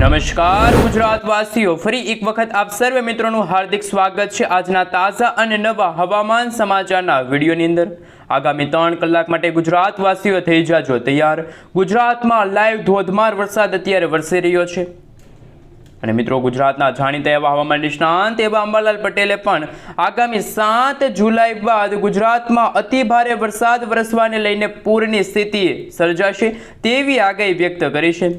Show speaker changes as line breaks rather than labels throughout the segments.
નમસ્કાર ગુજરાત વાસીઓ ફરી એક વખત આપ સર્વે મિત્રોનું હાર્દિક સ્વાગત છે આજના તાજા અને નવા હવામાન સમાચારના વિડીયોની અંદર. આગામી ત્રણ કલાક માટે ગુજરાત વાસીઓ થઈ જાજો તૈયાર. ગુજરાતમાં લાઈવ ધોધમાર વરસાદ અત્યારે વરસી રહ્યો છે. અને મિત્રો, ગુજરાતના જાણીતા એવા હવામાન નિષ્ણાંત એવા અંબાલાલ પટેલે પણ આગામી સાત જુલાઈ બાદ ગુજરાતમાં અતિ ભારે વરસાદ વરસવાને લઈને પૂરની સ્થિતિ સર્જાશે તેવી આગાહી વ્યક્ત કરી છે.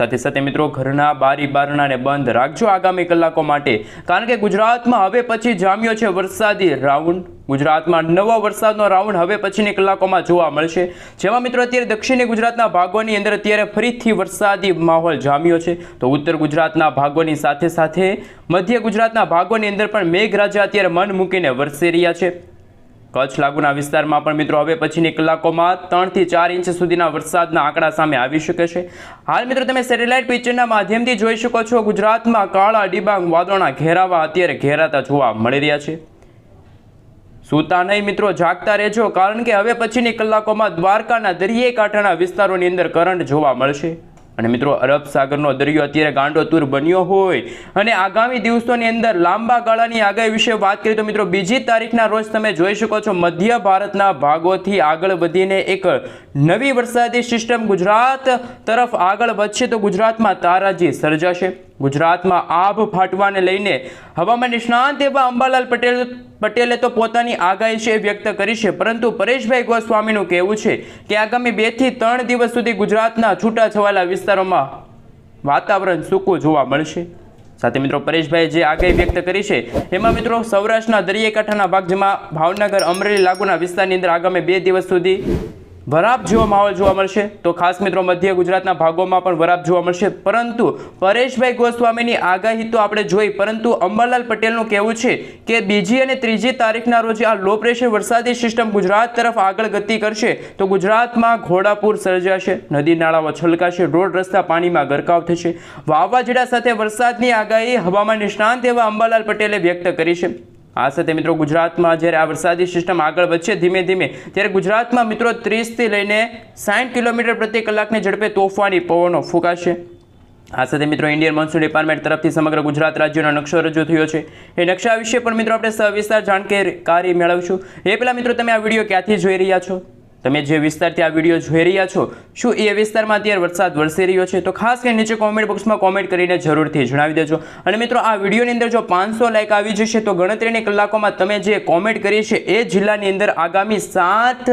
સાથે સાથે મિત્રો, ઘરના બારી બારણાને બંધ રાખજો આગામી કલાકો માટે. કારણ કે ગુજરાતમાં હવે પછી જામ્યો છે વરસાદી રાઉન્ડ. ગુજરાતમાં નવો વરસાદનો રાઉન્ડ હવે પછીની કલાકોમાં જોવા મળશે. જેમાં મિત્રો, અત્યારે દક્ષિણી ગુજરાતના ભાગોની અંદર અત્યારે ફરીથી વરસાદી માહોલ જામ્યો છે. તો ઉત્તર ગુજરાતના ભાગોની સાથે સાથે મધ્ય ગુજરાતના ભાગોની અંદર પણ મેઘરાજા અત્યારે મન મૂકીને વરસી રહ્યા છે. કચ્છ લાગુના વિસ્તારમાં પણ મિત્રો હવે પછીની કલાકોમાં ત્રણથી ચાર ઇંચ સુધીના વરસાદના આંકડા સામે આવી શકે છે. હાલ મિત્રો તમે સેટેલાઇટ પિક્ચરના માધ્યમથી જોઈ શકો છો, ગુજરાતમાં કાળા, ડિબાંગ, વાદળના ઘેરાવા અત્યારે ઘેરાતા જોવા મળી રહ્યા છે. સૂતા નહીં મિત્રો, જાગતા રહેજો, કારણ કે હવે પછીની કલાકોમાં દ્વારકાના દરિયાઈ કાંઠાના વિસ્તારોની અંદર કરંટ જોવા મળશે. અને મિત્રો, અરબ સાગરનો દરિયો અત્યારે ગાંડોતુર બન્યો હોય અને આગામી દિવસોની અંદર લાંબા ગાળાની આગાહી વિશે વાત કરીએ તો મિત્રો, બીજી તારીખના રોજ તમે જોઈ શકો છો, મધ્ય ભારતના ભાગોથી આગળ વધીને એક નવી વરસાદી સિસ્ટમ ગુજરાત તરફ આગળ વધશે. તો ગુજરાતમાં તારાજી સર્જાશે. ગુજરાતમાં આભ ફાટવાને લઈને હવામાન નિષ્ણાંત એવા અંબાલાલ પટેલ પટેલે તો પોતાની આગાહી છે વ્યક્ત કરી છે. પરંતુ પરેશભાઈ ગોસ્વામીનું કહેવું છે કે આગામી બેથી ત્રણ દિવસ સુધી ગુજરાતના છૂટાછવાયા વિસ્તારોમાં વાતાવરણ સૂકું જોવા મળશે. સાથે મિત્રો પરેશભાઈ જે આગાહી વ્યક્ત કરી છે, એમાં મિત્રો સૌરાષ્ટ્રના દરિયાકાંઠાના ભાગ જેમાં ભાવનગર અમરેલી લાગુના વિસ્તારની અંદર આગામી બે દિવસ સુધી વરાપ જેવો માહોલ જોવા મળશે. તો ખાસ મિત્રો મધ્ય ગુજરાતના ભાગોમાં પણ વરાપ જોવા મળશે. પરંતુ પરેશભાઈ ગોસ્વામીની આગાહી તો આપણે જોઈ, પરંતુ અંબાલાલ પટેલનું કહેવું છે કે બીજી અને ત્રીજી તારીખના રોજ આ લો પ્રેશર વરસાદી સિસ્ટમ ગુજરાત તરફ આગળ ગતિ કરશે. તો ગુજરાતમાં ઘોડાપૂર સર્જાશે, નદી નાળાઓ છલકાશે, રોડ રસ્તા પાણીમાં ગરકાવ થશે. વાવાઝોડા સાથે વરસાદની આગાહી હવામાન નિષ્ણાંત એવા અંબાલાલ પટેલે વ્યક્ત કરી છે. આ સાથે મિત્રો ગુજરાતમાં જ્યારે આ વરસાદી સિસ્ટમ આગળ વધશે ધીમે ધીમે, ત્યારે ગુજરાતમાં મિત્રો ત્રીસથી લઈને સાઠ કિલોમીટર પ્રતિ કલાકની ઝડપે તોફાની પવનો ફૂંકાશે. આ સાથે મિત્રો ઇન્ડિયન મોન્સૂન ડિપાર્ટમેન્ટ તરફથી સમગ્ર ગુજરાત રાજ્યનો નકશો રજૂ થયો છે. એ નકશા વિશે પણ મિત્રો આપણે સવિસ્તાર જાણકારી મેળવશું. એ પહેલાં મિત્રો તમે આ વીડિયો ક્યાંથી જોઈ રહ્યા છો? તમે જે વિસ્તારથી આ વીડિયો જોઈ રહ્યા છો, શું એ વિસ્તારમાં અત્યારે વરસાદ વરસી રહ્યો છે, તો ખાસ કરીને નીચે કોમેન્ટ બોક્સમાં કોમેન્ટ કરીને જરૂરથી જણાવી દેજો. અને મિત્રો, આ વિડીયોની અંદર જો પાંચસો લાઇક આવી જશે, તો ગણતરીની કલાકોમાં તમે જે કોમેન્ટ કરી છે એ જિલ્લાની અંદર આગામી સાત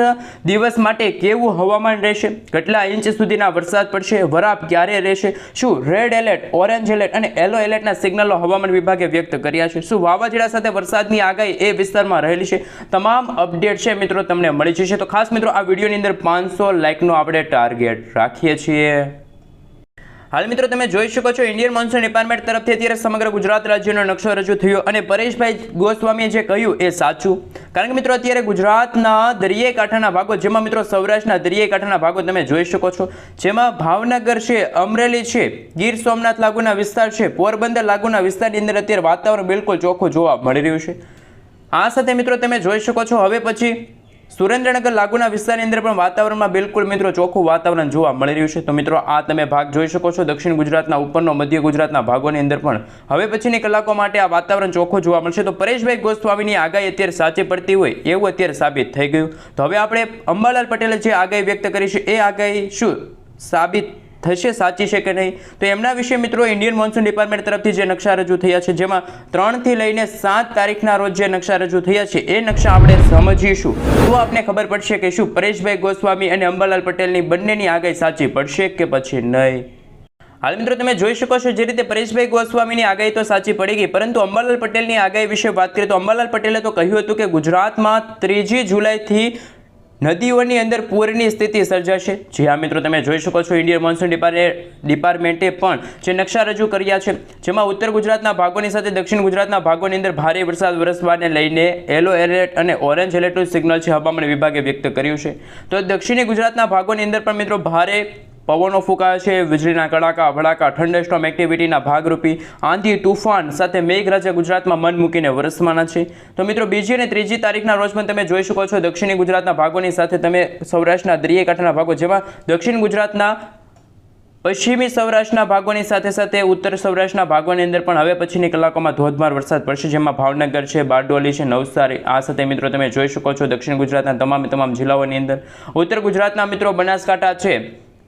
દિવસ માટે કેવું હવામાન રહેશે, કેટલા ઇંચ સુધીના વરસાદ પડશે, વરાપ ક્યારે રહેશે, શું રેડ એલર્ટ ઓરેન્જ એલર્ટ અને યલો એલર્ટના સિગ્નલો હવામાન વિભાગે વ્યક્ત કર્યા છે, શું વાવાઝોડા સાથે વરસાદની આગાહી એ વિસ્તારમાં રહેલી છે, તમામ અપડેટ છે મિત્રો તમને મળી જશે. તો ખાસ મિત્રો આ વિડીયોની અંદર પાંચસો લાઇકનો આપણે ટાર્ગેટ રાખીએ છીએ. હાલ મિત્રો તમે જોઈ શકો છો ઇન્ડિયન મોન્સૂન ડિપાર્ટમેન્ટ તરફથી અત્યારે સમગ્ર ગુજરાત રાજ્યનો નકશો રજૂ થયો અને પરેશભાઈ ગોસ્વામીએ જે કહ્યું એ સાચું. કારણ કે મિત્રો અત્યારે ગુજરાતના દરિયાઈ કાંઠાના ભાગો, જેમાં મિત્રો સૌરાષ્ટ્રના દરિયાઈ કાંઠાના ભાગો તમે જોઈ શકો છો, જેમાં ભાવનગર છે, અમરેલી છે, ગીર સોમનાથ લાગુના વિસ્તાર છે, પોરબંદર લાગુના વિસ્તારની અંદર અત્યારે વાતાવરણ બિલકુલ ચોખ્ખું જોવા મળી રહ્યું છે. આ સાથે મિત્રો તમે જોઈ શકો છો, હવે પછી સુરેન્દ્રનગર લાગુના વિસ્તારની અંદર પણ વાતાવરણમાં બિલકુલ મિત્રો ચોખ્ખું વાતાવરણ જોવા મળી રહ્યું છે. તો મિત્રો, આ તમે ભાગ જોઈ શકો છો. દક્ષિણ ગુજરાતના ઉપરનો, મધ્ય ગુજરાતના ભાગોની અંદર પણ. હવે પછીની કલાકો માટે આ વાતાવરણ ચોખ્ખું જોવા મળશે. તો પરેશભાઈ ગોસ્વામીની આગાહી અત્યારે સાચી પડતી હોય એવું અત્યારે સાબિત થઈ ગયું. તો હવે આપણે અંબાલાલ પટેલે જે આગાહી વ્યક્ત કરી છે, એ આગાહી શું સાબિત થશે, સાચી છે કે નહીં? તો એમના વિશે મિત્રો ઇન્ડિયન મોન્સૂન ડિપાર્ટમેન્ટ તરફથી જે નકશા રજૂ થયા છે, જેમાં ત્રણથી લઈને સાત તારીખના રોજ જે નકશા રજૂ થયા છે, એ નકશા આપણે સમજીશું. તો આપને ખબર પડશે કે શું પરેશભાઈ ગોસ્વામી અને અંબાલાલ પટેલની બંનેની આગાહી સાચી પડશે કે પછી નહીં? હાલ મિત્રો તમે જોઈ શકો છો જે રીતે પરેશભાઈ ગોસ્વામીની આગાહી તો સાચી પડી ગઈ, પરંતુ અંબાલાલ પટેલની આગાહી વિશે વાત કરીએ તો અંબાલાલ પટેલે તો કહ્યું હતું કે ગુજરાતમાં ત્રીજી જુલાઈથી નદીઓની અંદર પૂરની સ્થિતિ સર્જાશે. જે આ મિત્રો, તમે જોઈ શકો છો ઇન્ડિયન મોન્સૂન ડિપાર્ટમેન્ટે પણ જે નકશા રજૂ કર્યા છે, જેમાં ઉત્તર ગુજરાતના ભાગોની સાથે દક્ષિણ ગુજરાતના ભાગોની અંદર ભારે વરસાદ, વરસવાને લઈને યલો એલર્ટ અને ઓરેન્જ એલર્ટનું સિગ્નલ છે હવામાન વિભાગે વ્યક્ત કર્યું છે. તો દક્ષિણી ગુજરાતના ભાગોની અંદર પણ મિત્રો, ભારે પવનો ફૂંકાયા છે વીજળીના કડાકા, ભડાકા, થંડરસ્ટોમ એક્ટિવિટીના ભાગરૂપી આંધી, તુફાન સાથે મેઘરાજા ગુજરાતમાં મન મૂકીને વરસવાના છે. તો મિત્રો, બીજી અને ત્રીજી તારીખના રોજ પણ તમે જોઈ શકો છો, દક્ષિણી ગુજરાતના ભાગોની સાથે તમે સૌરાષ્ટ્રના દરિયાકાંઠાના ભાગો જેમાં દક્ષિણ ગુજરાતના પશ્ચિમી સૌરાષ્ટ્રના ભાગોની સાથે સાથે ઉત્તર સૌરાષ્ટ્રના ભાગોની અંદર પણ હવે પછીની કલાકોમાં ધોધમાર વરસાદ પડશે, જેમાં ભાવનગર છે, બારડોલી છે, નવસારી, આ સાથે મિત્રો તમે જોઈ શકો છો દક્ષિણ ગુજરાતના તમામે તમામ જિલ્લાઓની અંદર. ઉત્તર ગુજરાતના મિત્રો, બનાસકાંઠા છે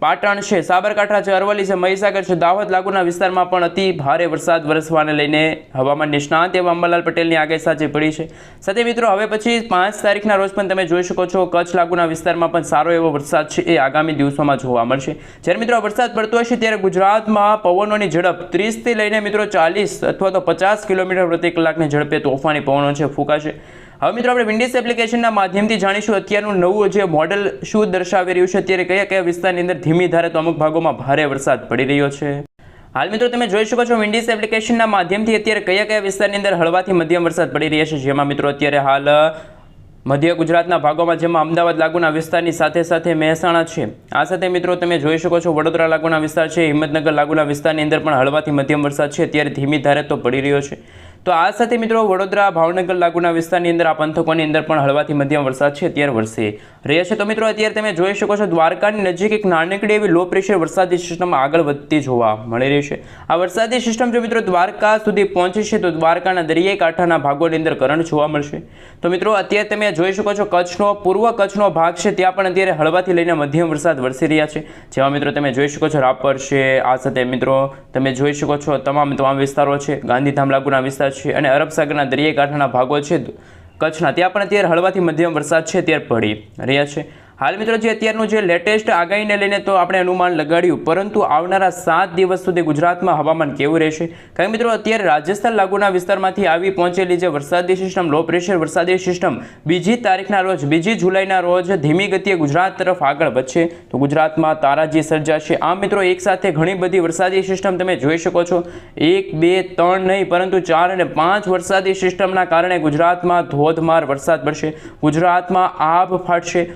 પાટણ છે, સાબરકાંઠા છે, અરવલ્લી છે, મહીસાગર છે, દાહોદ લાગુના વિસ્તારમાં પણ અતિ ભારે વરસાદ વરસવાને લઈને હવામાન નિષ્ણાંત એવા અંબાલાલ પટેલની આગળ સાચી પડી છે. સાથે મિત્રો, હવે પછી પાંચ તારીખના રોજ પણ તમે જોઈ શકો છો, કચ્છ લાગુના વિસ્તારમાં પણ સારો એવો વરસાદ છે એ આગામી દિવસોમાં જોવા મળશે. જ્યારે મિત્રો વરસાદ પડતો હશે ત્યારે ગુજરાતમાં પવનોની ઝડપ ત્રીસથી લઈને મિત્રો ચાલીસ અથવા તો પચાસ કિલોમીટર પ્રતિ કલાકની ઝડપે તોફાની પવનો છે, ફૂંકાશે. હવે મિત્રો, આપણે વિન્ડિસ એપ્લિકેશનના માધ્યમથી જાણીશું અત્યારનું નવું જે મોડેલ શું દર્શાવી રહ્યું છે, અત્યારે કયા કયા વિસ્તારની અંદર ધીમી ધારે તો અમુક ભાગોમાં ભારે વરસાદ પડી રહ્યો છે. હાલ મિત્રો, તમે જોઈ શકો છો વિન્ડિસ એપ્લિકેશનના માધ્યમથી અત્યારે કયા કયા વિસ્તારની અંદર હળવાથી મધ્યમ વરસાદ પડી રહ્યા છે. જેમાં મિત્રો, અત્યારે હાલ, મધ્ય ગુજરાતના ભાગોમાં જેમાં અમદાવાદ લાગુના વિસ્તારની સાથે સાથે મહેસાણા છે. આ સાથે મિત્રો, તમે જોઈ શકો છો વડોદરા લાગુના વિસ્તાર છે, હિંમતનગર લાગુના વિસ્તારની અંદર પણ હળવાથી મધ્યમ વરસાદ છે. અત્યારે ધીમી ધારે તો પડી રહ્યો છે. તો આ સાથે મિત્રો વડોદરા, ભાવનગર, લાગુના વિસ્તારની અંદર આ પંથકોની અંદર પણ હળવાથી મધ્યમ વરસાદ છે. અત્યારે વરસે રહ્યા છે. તો મિત્રો, અત્યારે તમે જોઈ શકો છો, દ્વારકાની નજીક એક નાનકડી એવી લો પ્રેશર વરસાદી સિસ્ટમ આગળ વધતી જોવા મળી રહી છે. આ વરસાદી સિસ્ટમ જો મિત્રો દ્વારકા સુધી પહોંચી છે, તો દ્વારકાના દરિયાઈ કાંઠાના ભાગોની અંદર કરંટ જોવા મળશે. તો મિત્રો, અત્યારે તમે જોઈ શકો છો, કચ્છનો, પૂર્વ કચ્છનો ભાગ છે, ત્યાં પણ અત્યારે હળવાથી લઈને મધ્યમ વરસાદ વરસી રહ્યા છે. જેમાં મિત્રો, તમે જોઈ શકો છો, રાપર છે. આ સાથે મિત્રો, તમે જોઈ શકો છો, તમામ તમામ વિસ્તારો છે. ગાંધીધામ, લાગુના વિસ્તાર છે અને અરબ સાગરના દરિયાઈ કાંઠાના ભાગો છે. કચ્છના ત્યાં પણ અત્યારે હળવાથી મધ્યમ વરસાદ છે ત્યારે પડી રહ્યા છે. હાલ મિત્રો જે અત્યારનું જે લેટેસ્ટ આગાહીને લઈને તો આપણે અનુમાન લગાડ્યું, પરંતુ આવનારા સાત દિવસ સુધી ગુજરાતમાં હવામાન કેવું રહેશે? કારણ મિત્રો અત્યારે રાજસ્થાન લાગુના વિસ્તારમાંથી આવી પહોંચેલી જે વરસાદી સિસ્ટમ લો પ્રેશર વરસાદી સિસ્ટમ, બીજી તારીખના રોજ, બીજી જુલાઈના રોજ ધીમી ગતિએ ગુજરાત તરફ આગળ વધશે. તો ગુજરાતમાં તારાજી સર્જાશે. આમ મિત્રો એકસાથે ઘણી બધી વરસાદી સિસ્ટમ તમે જોઈ શકો છો. એક, બે, ત્રણ નહીં, પરંતુ ચાર અને પાંચ વરસાદી સિસ્ટમના કારણે ગુજરાતમાં ધોધમાર વરસાદ પડશે. ગુજરાતમાં આભ ફાટશે.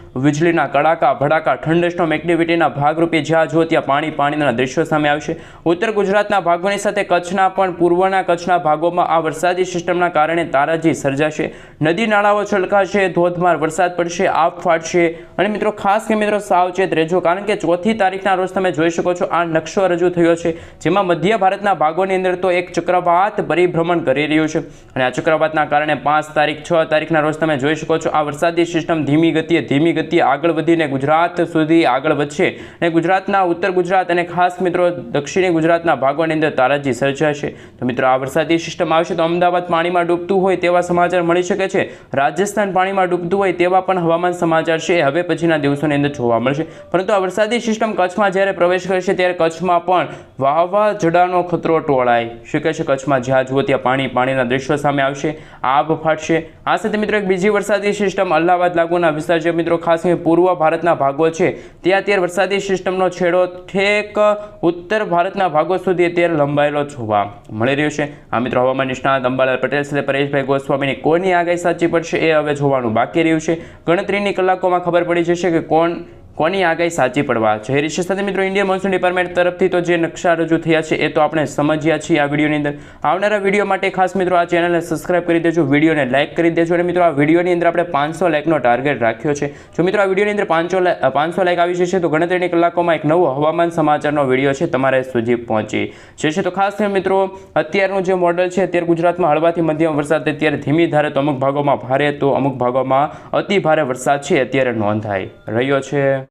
વીજળીના કડાકા, ભડાકા થંડરસ્ટોમ એક્ટિવિટીના ભાગરૂપે જ્યાં જુઓ ત્યાં પાણી, પાણીના દ્રશ્યો સામે આવશે. ઉત્તર ગુજરાતના ભાગોની સાથે કચ્છના પણ પૂર્વના કચ્છના ભાગોમાં આ વરસાદી સિસ્ટમના કારણે તારાજી સર્જાશે. નદી નાળાઓ છલકાશે, ધોધમાર વરસાદ પડશે આપ ફાટશે. અને મિત્રો, ખાસ કે મિત્રો, સાવચેત રહેજો, કારણ કે ચોથી તારીખના રોજ તમે જોઈ શકો છો, આ નકશો રજૂ થયો છે. જેમાં મધ્ય ભારતના ભાગોની અંદર તો એક ચક્રવાત પરિભ્રમણ કરી રહ્યું છે. અને આ ચક્રવાતના કારણે પાંચ તારીખ, છ તારીખના રોજ તમે જોઈ શકો છો, આ વરસાદી સિસ્ટમ ધીમી ગતિએ ધીમી ગતિએ આગળ વધીને ગુજરાત સુધી આગળ વધશે. અને ગુજરાતના ઉત્તર ગુજરાત અને ખાસ મિત્રો દક્ષિણી ગુજરાતના ભાગોની અંદર તારાજી સર્જાશે. તો મિત્રો, આ વરસાદી સિસ્ટમ આવશે તો અમદાવાદ પાણીમાં ડૂબતું હોય તેવા સમાચાર મળી શકે છે. રાજસ્થાન પાણીમાં ડૂબતું હોય તેવા પણ હવામાન સમાચાર છે. હવે પછીના દિવસોની અંદર જોવા મળશે. પરંતુ આ વરસાદી સિસ્ટમ કચ્છમાં જ્યારે પ્રવેશ કરશે ત્યારે કચ્છમાં પણ વાવાઝોડાનો ખતરો ટોળાય શકે છે. કચ્છમાં જ્યાં જુઓ ત્યાં પાણી, પાણીના દ્રશ્યો સામે આવશે. આભ ફાટશે. આ સાથે મિત્રો, એક બીજી વરસાદી સિસ્ટમ અલ્હાબાદ લાગુના વિસ્તાર છે. મિત્રો, ખાસ કરીને પૂર્વ ભારતના ભાગો છે. ત્યાં અત્યારે વરસાદી સિસ્ટમનો છેડો ઠેક ઉત્તર ભારતના ભાગો સુધી અત્યારે લંબાયેલો જોવા મળી રહ્યો છે. આ મિત્રો હવામાન નિષ્ણાત અંબાલાલ પટેલ સાથે પરેશભાઈ ગોસ્વામીની કોની આગાહી સાચી પડશે એ હવે જોવાનું બાકી રહ્યું છે. ગણતરીની કલાકોમાં ખબર પડી જશે કે કોણ કોની આગાહી સાચી પડવા? જઈ રહી છે સાથે મિત્રો ઇન્ડિયન મોન્સૂન ડિપાર્ટમેન્ટ તરફથી તો જે નકશા રજૂ થયા છે, એ તો આપણે સમજ્યા છીએ આ વિડીયોની અંદર. આવનારા વીડિયો માટે ખાસ મિત્રો, આ ચેનલને સબસ્ક્રાઇબ કરી દેજો, વિડીયોને લાઇક કરી દેજો અને મિત્રો, આ વિડીયોની અંદર આપણે પાંચસો લાઇકનો ટાર્ગેટ રાખ્યો છે. જો મિત્રો, આ વિડીયોની અંદર પાંચસો પાંચસો લાઇક આવી જશે, તો ગણતરીની કલાકોમાં એક નવો હવામાન સમાચારનો વીડિયો છે, તમારે સુધી પહોંચી જશે. તો ખાસ મિત્રો, અત્યારનું જે મોડલ છે, અત્યારે ગુજરાતમાં હળવાથી મધ્યમ વરસાદ અત્યારે ધીમી ધારે તો અમુક ભાગોમાં ભારે, તો અમુક ભાગોમાં અતિ ભારે વરસાદ છે, અત્યારે નોંધાઈ રહ્યો છે.